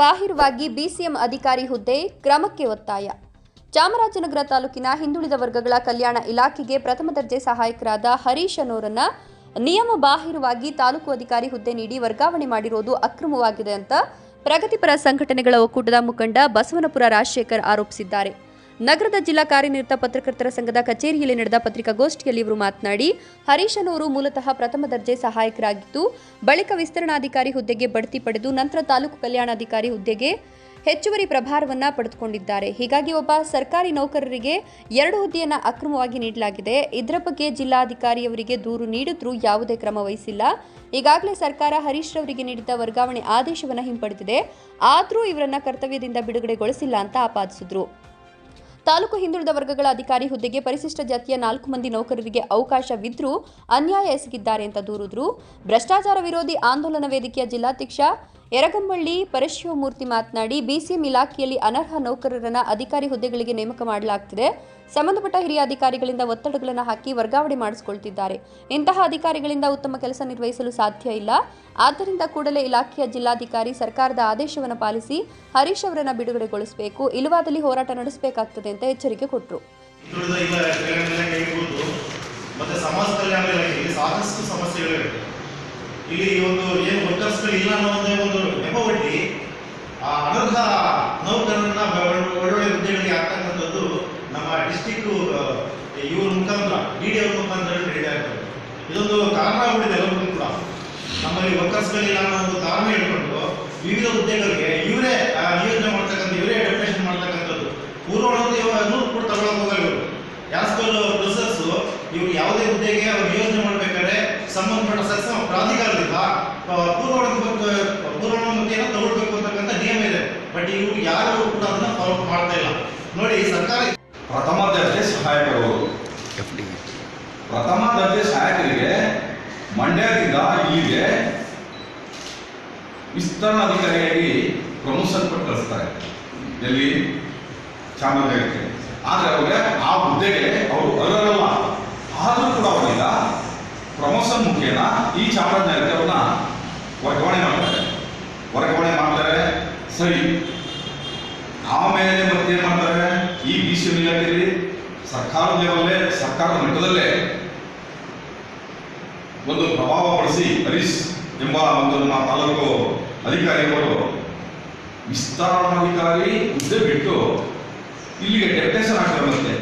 ಬಾಹಿರವಾಗಿ ಬಿಸಿಎಂ ಅಧಿಕಾರಿ ಹುದ್ದೆ ಕ್ರಮಕ್ಕೆ ಒತ್ತಾಯ. ಚಾಮರಾಜನಗರ ತಾಲೂಕಿನ ಹಿಂದುಳಿದ ವರ್ಗಗಳ ಕಲ್ಯಾಣ ಇಲಾಖೆಗೆ ಪ್ರಥಮ ದರ್ಜೆ ಸಹಾಯಕರಾದ ಹರೀಶ್ ಅನ್ನೋರನ್ನ ನಿಯಮ ಬಾಹಿರವಾಗಿ ತಾಲೂಕು ಅಧಿಕಾರಿ ಹುದ್ದೆ ನೀಡಿ ವರ್ಗಾವಣೆ ಮಾಡಿರೋದು ಅಕ್ರಮವಾಗಿದೆ ಅಂತ ಪ್ರಗತಿಪರ ಸಂಘಟನೆಗಳ ಒಕ್ಕೂಟದ ಮುಖಂಡ ಬಸವನಪುರ ರಾಜಶೇಖರ್ ಆರೋಪಿಸಿದ್ದಾರೆ. ನಗರದ ಜಿಲ್ಲಾ ಕಾರ್ಯನಿರತ ಪತ್ರಕರ್ತರ ಸಂಘದ ಕಚೇರಿಯಲ್ಲಿ ನಡೆದ ಪತ್ರಿಕಾಗೋಷ್ಠಿಯಲ್ಲಿ ಇವರು ಮಾತನಾಡಿ ಹರೀಶನವರು ಮೂಲತಃ ಪ್ರಥಮ ದರ್ಜೆ ಸಹಾಯಕರಾಗಿದ್ದು, ಬಳಿಕ ವಿಸ್ತರಣಾಧಿಕಾರಿ ಹುದ್ದೆಗೆ ಬಡ್ತಿ ಪಡೆದು ನಂತರ ತಾಲೂಕು ಕಲ್ಯಾಣಾಧಿಕಾರಿ ಹುದ್ದೆಗೆ ಹೆಚ್ಚುವರಿ ಪ್ರಭಾರವನ್ನ ಪಡೆದುಕೊಂಡಿದ್ದಾರೆ. ಹೀಗಾಗಿ ಒಬ್ಬ ಸರ್ಕಾರಿ ನೌಕರರಿಗೆ ಎರಡು ಹುದ್ದೆಯನ್ನು ಅಕ್ರಮವಾಗಿ ನೀಡಲಾಗಿದೆ. ಇದರ ಬಗ್ಗೆ ಜಿಲ್ಲಾಧಿಕಾರಿಯವರಿಗೆ ದೂರು ನೀಡಿದ್ರೂ ಯಾವುದೇ ಕ್ರಮ ವಹಿಸಿಲ್ಲ. ಈಗಾಗಲೇ ಸರ್ಕಾರ ಹರೀಶ್ ರವರಿಗೆ ನೀಡಿದ್ದ ವರ್ಗಾವಣೆ ಆದೇಶವನ್ನು ಹಿಂಪಡೆದಿದೆ. ಆದರೂ ಇವರನ್ನ ಕರ್ತವ್ಯದಿಂದ ಬಿಡುಗಡೆಗೊಳಿಸಿಲ್ಲ ಅಂತ ಆಪಾದಿಸಿದ್ರು. ತಾಲೂಕು ಹಿಂದುಳಿದ ವರ್ಗಗಳ ಅಧಿಕಾರಿ ಹುದ್ದೆಗೆ ಪರಿಶಿಷ್ಟ ಜಾತಿಯ ನಾಲ್ಕು ಮಂದಿ ನೌಕರರಿಗೆ ಅವಕಾಶವಿದ್ರೂ ಅನ್ಯಾಯ ಎಸಗಿದ್ದಾರೆ ಅಂತ ದೂರಿದ್ರು. ಭ್ರಷ್ಟಾಚಾರ ವಿರೋಧಿ ಆಂದೋಲನ ವೇದಿಕೆಯ ಜಿಲ್ಲಾಧ್ಯಕ್ಷ ಯರಗಂಬಳ್ಳಿ ಪರಶಿವಮೂರ್ತಿ ಮಾತನಾಡಿ, ಬಿಸಿಎಂ ಇಲಾಖೆಯಲ್ಲಿ ಅನರ್ಹ ನೌಕರರನ್ನ ಅಧಿಕಾರಿ ಹುದ್ದೆಗಳಿಗೆ ನೇಮಕ ಮಾಡಲಾಗ್ತಿದೆ. ಸಂಬಂಧಪಟ್ಟ ಹಿರಿಯ ಅಧಿಕಾರಿಗಳಿಂದ ಒತ್ತಡಗಳನ್ನು ಹಾಕಿ ವರ್ಗಾವಣೆ ಮಾಡಿಸಿಕೊಳ್ತಿದ್ದಾರೆ. ಇಂತಹ ಅಧಿಕಾರಿಗಳಿಂದ ಉತ್ತಮ ಕೆಲಸ ನಿರ್ವಹಿಸಲು ಸಾಧ್ಯ ಇಲ್ಲ. ಆದ್ದರಿಂದ ಕೂಡಲೇ ಇಲಾಖೆಯ ಜಿಲ್ಲಾಧಿಕಾರಿ ಸರ್ಕಾರದ ಆದೇಶವನ್ನು ಪಾಲಿಸಿ ಹರೀಶ್ ಅವರನ್ನು ಬಿಡುಗಡೆಗೊಳಿಸಬೇಕು. ಇಲ್ಲವಾದಲ್ಲಿ ಹೋರಾಟ ನಡೆಸಬೇಕಾಗ್ತದೆ ಅಂತ ಎಚ್ಚರಿಕೆ ಕೊಟ್ಟರು ಮತ್ತೆ ಸಮಾಜ ಕಲ್ಯಾಣ ಇಲಾಖೆಯಲ್ಲಿ ಸಾಕಷ್ಟು ಸಮಸ್ಯೆಗಳಿವೆ. ಇಲ್ಲಿ ಒಂದು ಏನು ವರ್ಕರ್ಸ್ಗಳು ಇಲ್ಲ ಅನ್ನೋ ಒಂದೇ ಒಂದು ನೆಪ ಆ ಅನರ್ಹ ನೌಕರರನ್ನ ಒಳ್ಳೆ- ಒಳ್ಳೊಳ್ಳೆ ಹುದ್ದೆಗಳಿಗೆ ಆಗ್ತಕ್ಕಂಥದ್ದು ನಮ್ಮ ಡಿಸ್ಟಿಕ್ ಇವ್ರ ಮುಖಾಂತರ ಡಿ ಡಿ ಅವ್ರ ಮುಖಾಂತರ ನಡೀತಾ ಇದೊಂದು ಕಾರಣ ಆಗ್ಬಿಟ್ಟಿದೆ ಎಲ್ಲರಿಗೂ ಕೂಡ. ನಮ್ಮಲ್ಲಿ ವರ್ಕರ್ಸ್ಗಳಿಲ್ಲ ಅನ್ನೋ ಒಂದು ಕಾರಣ ಹೇಳ್ಕೊಂಡು ವಿವಿಧ ಹುದ್ದೆಗಳಿಗೆ ಇವರೇ ನಿಯೋಜನೆ ಮಾಡ್ತಕ್ಕಂಥ, ಇವರೇ ಡೆಪ್ಯುಟೇಷನ್ ಮಾಡ್ತಕ್ಕಂಥದ್ದು. ಪೂರ್ವವರ್ತಿ ನೂರು ಕೂಡ ತಗೊಳಕ್ ಹೋಗಲ್ಲ ಇವರು. ಯಾಸ್ಕಲ್ ಪ್ರೊಸೆಸ್ ಇವ್ರು ಯಾವುದೇ ಹುದ್ದೆಗೆ ಅವ್ರು ನಿಯೋಜನೆ ಮಾಡ್ಬೇಕಾದ್ರೆ ಸಂಬಂಧಪಟ್ಟ ಸದಸ್ಯ ಪ್ರಾಧಿಕಾರದಿಂದ ಪೂರ್ವವರ್ತಿ ಪೂರ್ವಾನುಮತಿಯನ್ನು ತಗೊಳ್ಬೇಕು ಅಂತಕ್ಕಂಥ ನಿಯಮ ಇದೆ. ಬಟ್ ಇವರು ಯಾರು ಕೂಡ ಅದನ್ನ ಫಾಲೋ ಮಾಡ್ತಾ ಇಲ್ಲ. ನೋಡಿ ಸರ್ಕಾರ ಪ್ರಥಮ ದರ್ಜೆ ಸಹಾಯಕರು. ಪ್ರಥಮ ದರ್ಜೆ ಸಹಾಯಕರಿಗೆ ಮಂಡ್ಯದಿಂದ ಇಲ್ಲಿಗೆ ವಿಸ್ತರಣಾಧಿಕಾರಿಯಾಗಿ ಪ್ರಮೋಷನ್ ಕೊಟ್ಟು ಕಳಿಸ್ತಾರೆ. ಎಲ್ಲಿ? ಚಾಮರಾಜನಗರಕ್ಕೆ ಆದರೆ ಅವ್ರಿಗೆ ಆ ಹುದ್ದೆಗೆ ಅವರು ಅರ್ಹರಲ್ಲ. ಮುಖೇನ ಈ ಚಾಮರಾಜನಗರಕ್ಕೆ ಅವ್ರನ್ನ ವರ್ಗಾವಣೆ ಮಾಡ್ತಾರೆ. ವರ್ಗಾವಣೆ ಮಾಡ್ತಾರೆ, ಸರಿ. ಆಮೇಲೆ ಮತ್ತೇನ್ ಮಾಡ್ತಾರೆ? ಈ ಬಿ ಸಿ ಇಲಾಖೆಯಲ್ಲಿ ಸರ್ಕಾರದ ಲೆವೆಲ್ಲೇ ಸರ್ಕಾರದ ಮಟ್ಟದಲ್ಲೇ ಒಂದು ಪ್ರಭಾವ ಪಡಿಸಿ ಹರೀಶ್ ಎಂಬ ಒಂದು ನಮ್ಮ ತಾಲೂಕು ಅಧಿಕಾರಿಗಳು ವಿಸ್ತಾರಣಾಧಿಕಾರಿ ಹುದ್ದೆ ಬಿಟ್ಟು ಇಲ್ಲಿಗೆ ಡೆಪ್ಟೇಷನ್ ಆಗ್ತಾರೆ ಮತ್ತೆ.